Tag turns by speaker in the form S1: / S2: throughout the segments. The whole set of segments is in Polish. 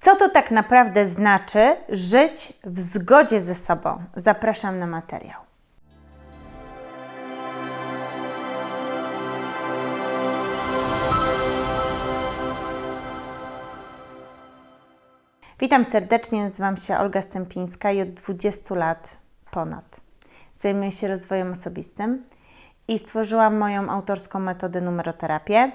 S1: Co to tak naprawdę znaczy żyć w zgodzie ze sobą? Zapraszam na materiał. Witam serdecznie, nazywam się Olga Stępińska i od 20 lat ponad zajmuję się rozwojem osobistym i stworzyłam moją autorską metodę numeroterapię,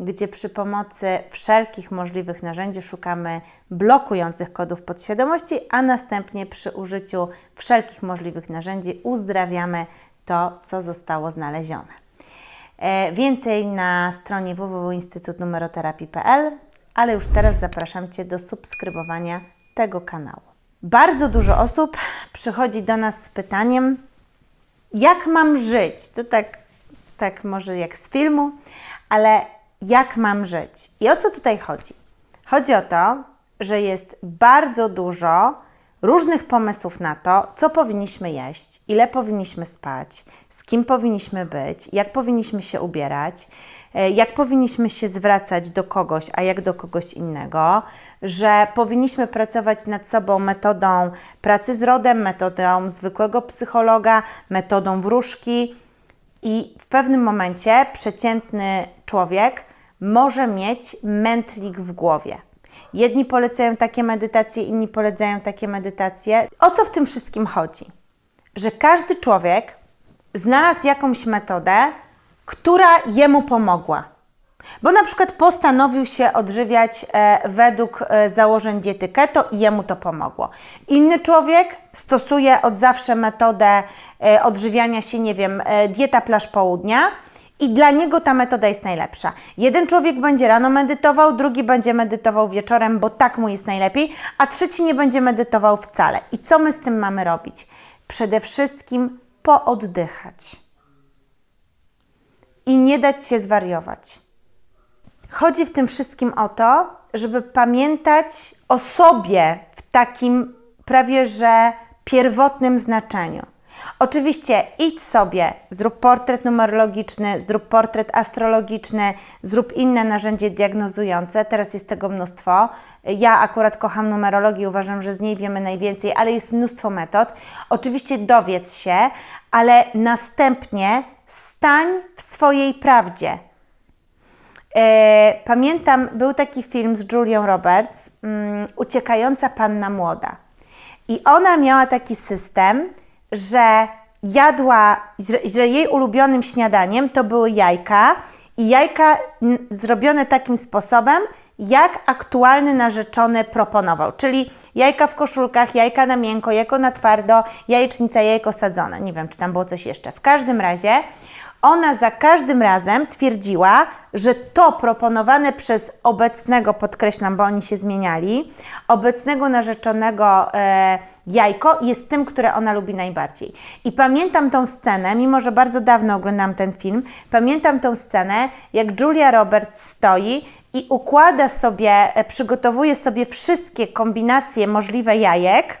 S1: gdzie przy pomocy wszelkich możliwych narzędzi szukamy blokujących kodów podświadomości, a następnie przy użyciu wszelkich możliwych narzędzi uzdrawiamy to, co zostało znalezione. E, więcej na stronie www.instytutnumeroterapii.pl, ale już teraz zapraszam Cię do subskrybowania tego kanału. Bardzo dużo osób przychodzi do nas z pytaniem, jak mam żyć? To tak, tak może jak z filmu, ale jak mam żyć? I o co tutaj chodzi? Chodzi o to, że jest bardzo dużo różnych pomysłów na to, co powinniśmy jeść, ile powinniśmy spać, z kim powinniśmy być, jak powinniśmy się ubierać, e, jak powinniśmy się zwracać do kogoś, a jak do kogoś innego, że powinniśmy pracować nad sobą metodą pracy z rodem, metodą zwykłego psychologa, metodą wróżki. I w pewnym momencie przeciętny człowiek może mieć mętlik w głowie. Jedni polecają takie medytacje, inni polecają takie medytacje. O co w tym wszystkim chodzi? Że każdy człowiek znalazł jakąś metodę, która jemu pomogła. Bo na przykład postanowił się odżywiać e, według e, założeń diety keto i jemu to pomogło. Inny człowiek stosuje od zawsze metodę e, odżywiania się, nie wiem, dieta plaż południa i dla niego ta metoda jest najlepsza. Jeden człowiek będzie rano medytował, drugi będzie medytował wieczorem, bo tak mu jest najlepiej, a trzeci nie będzie medytował wcale. I co my z tym mamy robić? Przede wszystkim pooddychać. I nie dać się zwariować. Chodzi w tym wszystkim o to, żeby pamiętać o sobie w takim prawie że pierwotnym znaczeniu. Oczywiście idź sobie, zrób portret numerologiczny, zrób portret astrologiczny, zrób inne narzędzie diagnozujące. Teraz jest tego mnóstwo. Ja akurat kocham numerologię, uważam, że z niej wiemy najwięcej, ale jest mnóstwo metod. Oczywiście dowiedz się, ale następnie stań w swojej prawdzie. E, pamiętam, był taki film z Julią Roberts, um, Uciekająca Panna Młoda. I ona miała taki system, że jadła, że jej ulubionym śniadaniem to były jajka i jajka zrobione takim sposobem, jak aktualny narzeczony proponował, czyli jajka w koszulkach, jajka na miękko, jajko na twardo, jajecznica, jajko sadzone. Nie wiem, czy tam było coś jeszcze. W każdym razie ona za każdym razem twierdziła, że to proponowane przez obecnego, podkreślam, bo oni się zmieniali, obecnego narzeczonego e, jajko jest tym, które ona lubi najbardziej. I pamiętam tą scenę, mimo że bardzo dawno oglądam ten film, pamiętam tą scenę, jak Julia Roberts stoi i układa sobie, e, przygotowuje sobie wszystkie kombinacje możliwe jajek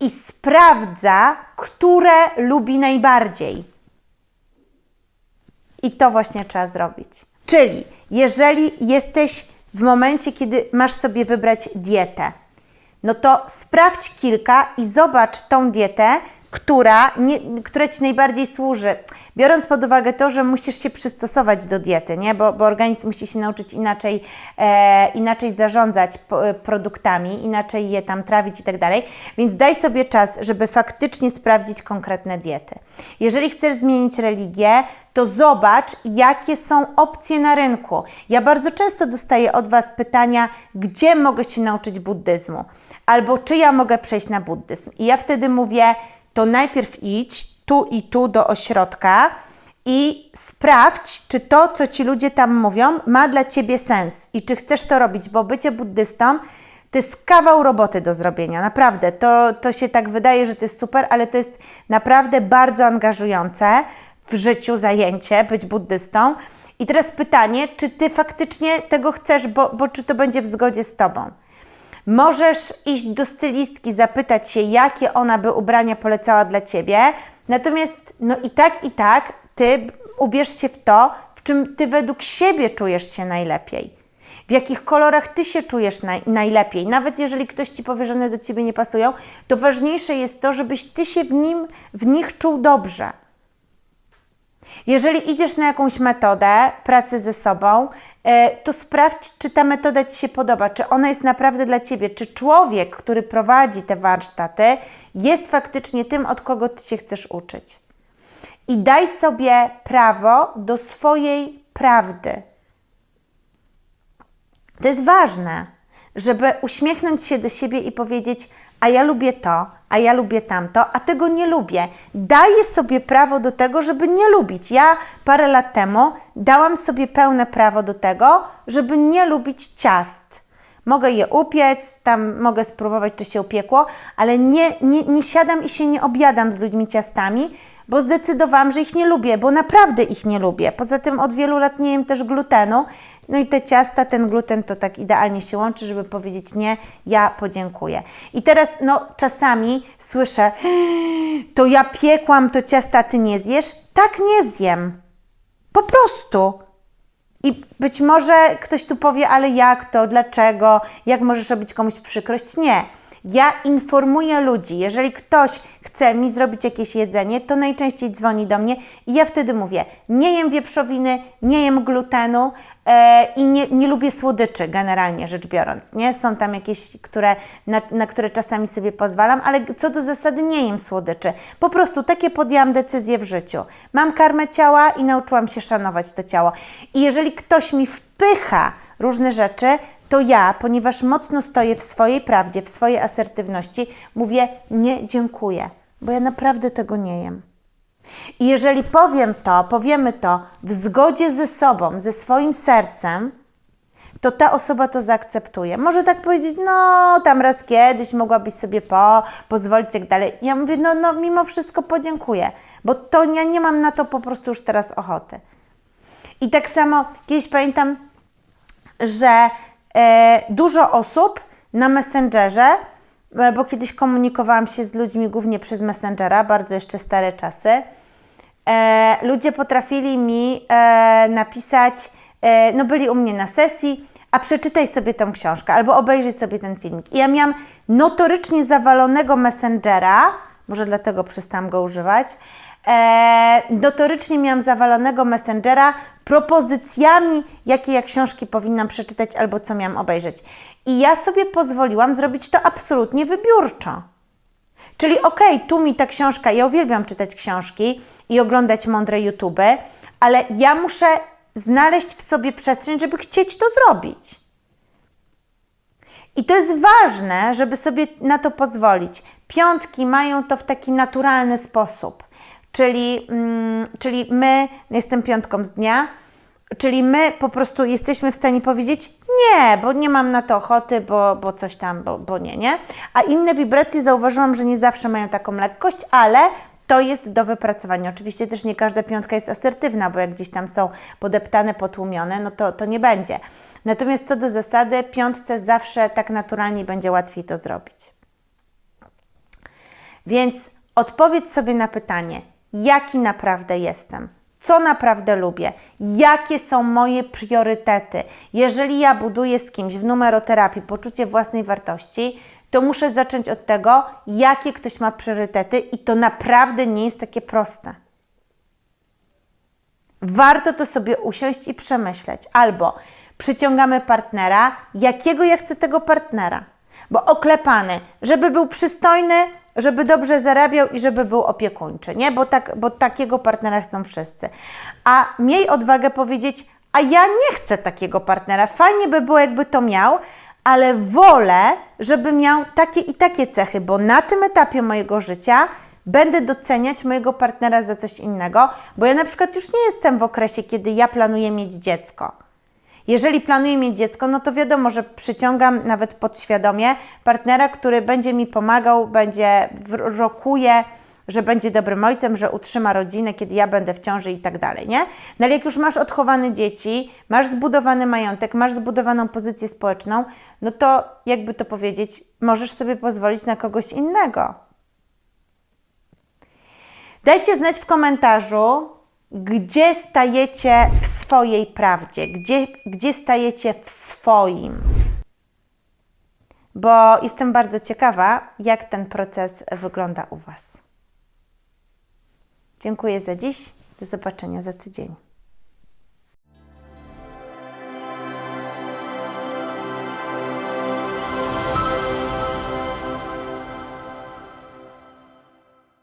S1: i sprawdza, które lubi najbardziej. I to właśnie trzeba zrobić. Czyli jeżeli jesteś w momencie, kiedy masz sobie wybrać dietę, no to sprawdź kilka i zobacz tą dietę, która, nie, Ci najbardziej służy. Biorąc pod uwagę to, że musisz się przystosować do diety, nie? Bo, bo organizm musi się nauczyć inaczej, e, inaczej zarządzać produktami, inaczej je tam trawić i tak dalej. Więc daj sobie czas, żeby faktycznie sprawdzić konkretne diety. Jeżeli chcesz zmienić religię, to zobacz, jakie są opcje na rynku. Ja bardzo często dostaję od Was pytania, gdzie mogę się nauczyć buddyzmu, albo czy ja mogę przejść na buddyzm. I ja wtedy mówię, to najpierw idź tu i tu do ośrodka i sprawdź, czy to, co ci ludzie tam mówią, ma dla ciebie sens i czy chcesz to robić, bo bycie buddystą to jest kawał roboty do zrobienia, naprawdę. To, to się tak wydaje, że to jest super, ale to jest naprawdę bardzo angażujące w życiu zajęcie być buddystą. I teraz pytanie, czy ty faktycznie tego chcesz, bo, bo czy to będzie w zgodzie z tobą? Możesz iść do stylistki, zapytać się, jakie ona by ubrania polecała dla ciebie. Natomiast, no i tak, i tak, ty ubierz się w to, w czym ty według siebie czujesz się najlepiej. w jakich kolorach ty się czujesz naj, najlepiej. Nawet jeżeli ktoś ci powie, że one do ciebie nie pasują, to ważniejsze jest to, żebyś ty się w, nim, w nich czuł dobrze. Jeżeli idziesz na jakąś metodę pracy ze sobą, e, to sprawdź, czy ta metoda Ci się podoba, czy ona jest naprawdę dla Ciebie, czy człowiek, który prowadzi te warsztaty, jest faktycznie tym, od kogo Ty się chcesz uczyć. I daj sobie prawo do swojej prawdy. To jest ważne, żeby uśmiechnąć się do siebie i powiedzieć: A ja lubię to, a ja lubię tamto, a tego nie lubię. Daję sobie prawo do tego, żeby nie lubić. Ja parę lat temu dałam sobie pełne prawo do tego, żeby nie lubić ciast. Mogę je upiec, tam mogę spróbować, czy się upiekło, ale nie, nie, nie siadam i się nie objadam z ludźmi ciastami, bo zdecydowałam, że ich nie lubię, bo naprawdę ich nie lubię. Poza tym od wielu lat nie jem też glutenu. No i te ciasta, ten gluten to tak idealnie się łączy, żeby powiedzieć nie, ja podziękuję. I teraz no czasami słyszę, to ja piekłam to ciasta, ty nie zjesz? Tak nie zjem. Po prostu. I być może ktoś tu powie, ale jak to, dlaczego, jak możesz robić komuś przykrość? Nie. Ja informuję ludzi. Jeżeli ktoś chce mi zrobić jakieś jedzenie, to najczęściej dzwoni do mnie i ja wtedy mówię: Nie jem wieprzowiny, nie jem glutenu e, i nie, nie lubię słodyczy, generalnie rzecz biorąc. Nie? Są tam jakieś, które, na, na które czasami sobie pozwalam, ale co do zasady nie jem słodyczy. Po prostu takie podjęłam decyzje w życiu. Mam karmę ciała i nauczyłam się szanować to ciało. I jeżeli ktoś mi wpycha różne rzeczy, to ja, ponieważ mocno stoję w swojej prawdzie, w swojej asertywności, mówię nie dziękuję, bo ja naprawdę tego nie jem. I jeżeli powiem to, powiemy to w zgodzie ze sobą, ze swoim sercem, to ta osoba to zaakceptuje. Może tak powiedzieć, no tam raz kiedyś mogłabyś sobie po, pozwolić, jak dalej. Ja mówię, no, no mimo wszystko podziękuję, bo to ja nie mam na to po prostu już teraz ochoty. I tak samo kiedyś pamiętam, że e, dużo osób na Messengerze, e, bo kiedyś komunikowałam się z ludźmi głównie przez Messengera, bardzo jeszcze stare czasy, e, ludzie potrafili mi napisać, no byli u mnie na sesji, a przeczytaj sobie tę książkę albo obejrzyj sobie ten filmik. I ja miałam notorycznie zawalonego Messengera, może dlatego przestałam go używać, e, notorycznie miałam zawalonego Messengera propozycjami, jakie ja książki powinnam przeczytać albo co miałam obejrzeć. I ja sobie pozwoliłam zrobić to absolutnie wybiórczo. Czyli okej, okay, tu mi ta książka, ja uwielbiam czytać książki i oglądać mądre YouTube, ale ja muszę znaleźć w sobie przestrzeń, żeby chcieć to zrobić. I to jest ważne, żeby sobie na to pozwolić. Piątki mają to w taki naturalny sposób. Czyli, mm, czyli my, jestem piątką z dnia, czyli my po prostu jesteśmy w stanie powiedzieć nie, bo nie mam na to ochoty, bo, bo coś tam, bo, bo nie, nie. A inne wibracje zauważyłam, że nie zawsze mają taką lekkość, ale to jest do wypracowania. Oczywiście też nie każda piątka jest asertywna, bo jak gdzieś tam są podeptane, potłumione, no to, to nie będzie. Natomiast co do zasady, piątce zawsze tak naturalnie będzie łatwiej to zrobić. Więc odpowiedz sobie na pytanie, jaki naprawdę jestem, co naprawdę lubię, jakie są moje priorytety. Jeżeli ja buduję z kimś w numeroterapii poczucie własnej wartości, to muszę zacząć od tego, jakie ktoś ma priorytety, i to naprawdę nie jest takie proste. Warto to sobie usiąść i przemyśleć. Albo przyciągamy partnera, jakiego ja chcę tego partnera. Bo oklepany, żeby był przystojny, żeby dobrze zarabiał i żeby był opiekuńczy, nie? Bo, tak, bo takiego partnera chcą wszyscy. A miej odwagę powiedzieć, a ja nie chcę takiego partnera. Fajnie by było, jakby to miał, ale wolę, żeby miał takie i takie cechy, bo na tym etapie mojego życia będę doceniać mojego partnera za coś innego, bo ja na przykład już nie jestem w okresie, kiedy ja planuję mieć dziecko. Jeżeli planuję mieć dziecko, no to wiadomo, że przyciągam nawet podświadomie partnera, który będzie mi pomagał, będzie rokuje, że będzie dobrym ojcem, że utrzyma rodzinę, kiedy ja będę w ciąży i tak dalej, nie? No ale jak już masz odchowane dzieci, masz zbudowany majątek, masz zbudowaną pozycję społeczną, no to jakby to powiedzieć, możesz sobie pozwolić na kogoś innego. Dajcie znać w komentarzu, gdzie stajecie w swojej prawdzie, gdzie, gdzie stajecie w swoim. Bo jestem bardzo ciekawa, jak ten proces wygląda u Was. Dziękuję za dziś. Do zobaczenia za tydzień.